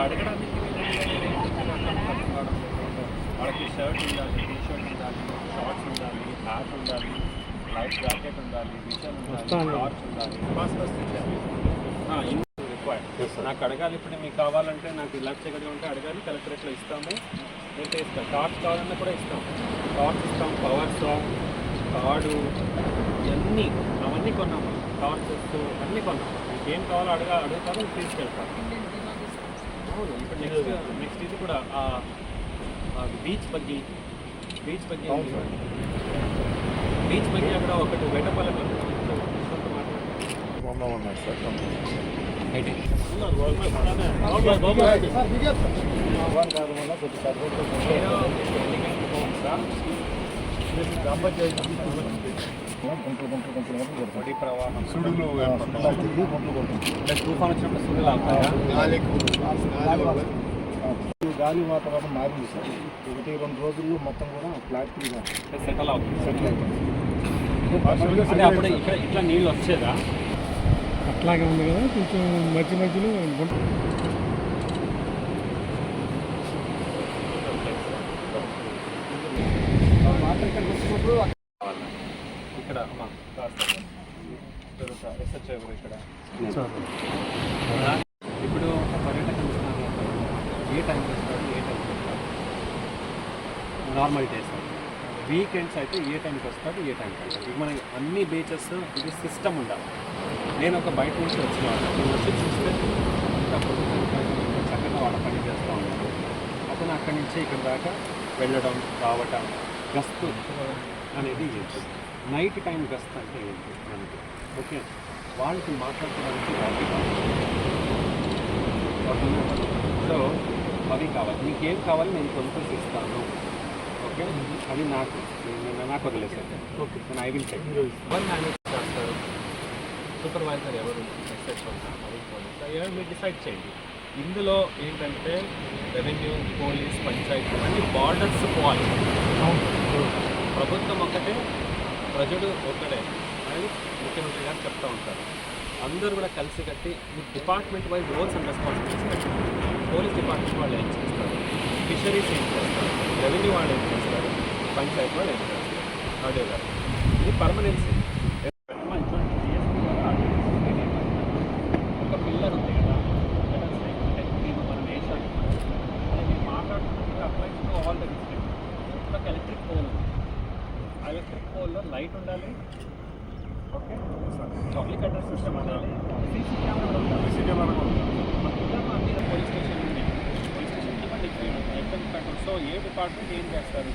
అడగడానికి వాళ్ళకి షర్ట్ ఉండాలి టీ షర్ట్ ఉండాలి షార్ట్స్ ఉండాలి హ్యాట్ ఉండాలి లైఫ్ జాకెట్ ఉండాలి విజన్ ఉండాలి టార్చ్ ఉండాలి ఫస్ట్ ఫస్ట్ ఇచ్చాను రిక్వైర్డ్ నాకు అడగాలి ఇప్పుడు మీకు కావాలంటే నాకు ఇలా చేయగలిగి ఉంటే అడగాలి కలెక్టరేట్లో ఇస్తాము లేకపోతే ఇస్తాం టార్చ్ కావాలన్నా కూడా ఇస్తాం టార్చ్ ఇస్తాం పవర్ స్ట్రాంగ్ తాడు ఇవన్నీ అవన్నీ కొన్నాము టార్చెస్ అన్నీ కొన్నాము మీకు ఏం కావాలో అడగా అడుగుతారో తీసుకెళ్తాను అవును ఇప్పుడు నెక్స్ట్ నెక్స్ట్ ఇది కూడా beach buggy beach buggy beach buggy అక్కడ ఒకటి వెటపల్లి పొడి ప్రవాహం సుడులు అంటే తుఫాన్ వచ్చినప్పుడు సుడులు అవుతాయా గాలి వాతావరణం మారింది సార్ ఒకటి రెండు రోజుల్లో మొత్తం కూడా ఫ్లాట్ సెటిల్ అవుతుంది సెటిల్ అయిపోయింది అంటే అప్పుడు ఇక్కడ ఇట్లా నీళ్ళు వచ్చేదా? అట్లాగే ఉంది కదా కొంచెం మధ్య మధ్యలో ఇక్కడ కాస్త ఇక్కడ? ఇప్పుడు అంటారు. ఏ టైంకి వస్తారు? ఏ టైంకి వస్తారు? నార్మల్ డేస్ వీకెండ్స్ అయితే ఏ టైంకి వస్తాడు ఏ టైంకి వస్తాడు మనకి అన్ని బీచెస్ ఇది సిస్టమ్ ఉండాలి. నేను ఒక బయట నుంచి వచ్చిన. నేను వచ్చి చూస్తే చక్కగా వాళ్ళ పని చేస్తూ ఉన్నాను. అతను అక్కడి నుంచి ఇక్కడ దాకా వెళ్ళడం రావటం గస్తు అనేది ఏంటి నైట్ టైం గస్త్ అంటే ఏంటి? మనకి ఓకే. వాళ్ళకి మాట్లాడుకోవడానికి వాళ్ళకి సో అవి కావాలి. నీకు ఏం కావాలి నేను కొనుక్కొని ఇస్తాను. ఓకే? అది నాకు. నేను నాకు వదిలేసాను ఓకే. నేను I will check one manage చేస్తారు సూపర్వైజర్ ఎవరు? ఎవరు మీరు డిసైడ్ చేయండి. ఇందులో ఏంటంటే రెవెన్యూ పోలీస్ పంచాయతీ అన్ని బార్డర్స్ పోవాలి. ప్రభుత్వం ఒక్కటే ప్రజలు ఒక్కడే అని ముఖ్యమంత్రి గారు చెప్తా ఉంటారు. అందరూ కూడా కలిసి కట్టి ఈ department wise roles and responsibilities police department వాళ్ళు ఏం చేస్తారు? ఫిషరీస్ ఏం చేస్తారు? రెవెన్యూ వాళ్ళు ఏం చేస్తారు? పంచాయతీ వాళ్ళు ఏం చేస్తారు? అదే గారు ఇది పర్మనెన్సీ ఒక పిల్లర్ ఉంది కదా let us say, అంటే ఇది మనం వేసాం అది మీరు మాట్లాడుతున్నప్పుడు apply to all the district ఒక ఎలక్ట్రిక్ పోల్ ఉంది ఎలక్ట్రిక్ పోల్లో లైట్ ఉండాలి. ఓకే పబ్లిక్ అడ్రస్ సిస్టమ్ ఉండాలి. సీసీ కెమెరా ఉండాలి. సీసీ కెమెరా మా మీద పోలీస్ స్టేషన్ ఉంది పోలీస్ స్టేషన్ ఎక్కడ సో ఏ డిపార్ట్మెంట్ ఏం చేస్తారు?